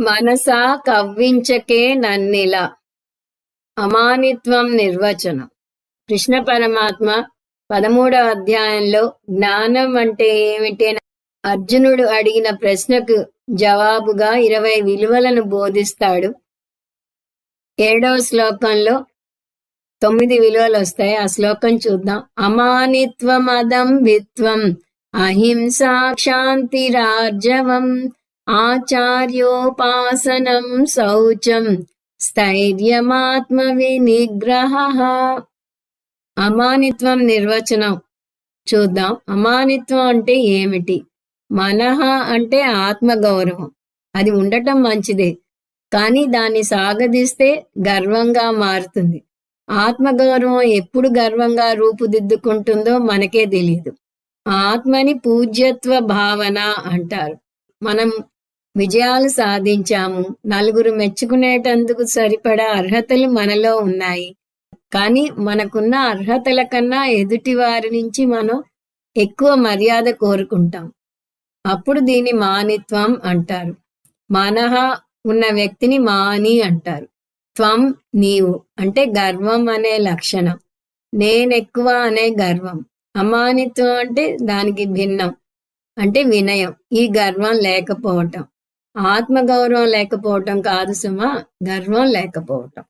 మనసా కవ్వించకే నన్నిలా. అమానిత్వం నిర్వచనం. కృష్ణ పరమాత్మ పదమూడవ అధ్యాయంలో జ్ఞానం అంటే ఏమిటి? అర్జునుడు అడిగిన ప్రశ్నకు జవాబుగా ఇరవై విలువలను బోధిస్తాడు. ఏడవ శ్లోకంలో తొమ్మిది విలువలు వస్తాయి. ఆ శ్లోకం చూద్దాం. అమానిత్వం అదం విత్వం. అహింసా క్షాంతిరార్జవం ఆచార్యోపాసనం శౌచం స్థైర్యమాత్మ వినిగ్రహ అమానిత్వం నిర్వచనం. చూద్దాం అమానిత్వం అంటే ఏమిటి? మనహ అంటే ఆత్మగౌరవం. అది ఉండటం మంచిదే కానీ దాన్ని సాగదీస్తే గర్వంగా మారుతుంది. ఆత్మగౌరవం ఎప్పుడు గర్వంగా రూపుదిద్దుకుంటుందో మనకే తెలియదు ఆత్మని పూజ్యత్వ భావన అంటారు. మనం విజయాలు సాధించాము. నలుగురు మెచ్చుకునేటందుకు సరిపడా అర్హతలు మనలో ఉన్నాయి. కానీ మనకున్న అర్హతల కన్నా ఎదుటి వారి నుంచి మనం ఎక్కువ మర్యాద కోరుకుంటాం. అప్పుడు దీని మానిత్వం అంటారు. మనహ ఉన్న వ్యక్తిని మాని అంటారు. త్వం నీవు అంటే గర్వం అనే లక్షణం. నేనెక్కువ అనే గర్వం. అమానిత్వం అంటే దానికి భిన్నం. అంటే వినయం. ఈ గర్వం లేకపోవటం. ఆత్మగౌరవం లేకపోవటం కాదు సుమా గర్వం లేకపోవటం.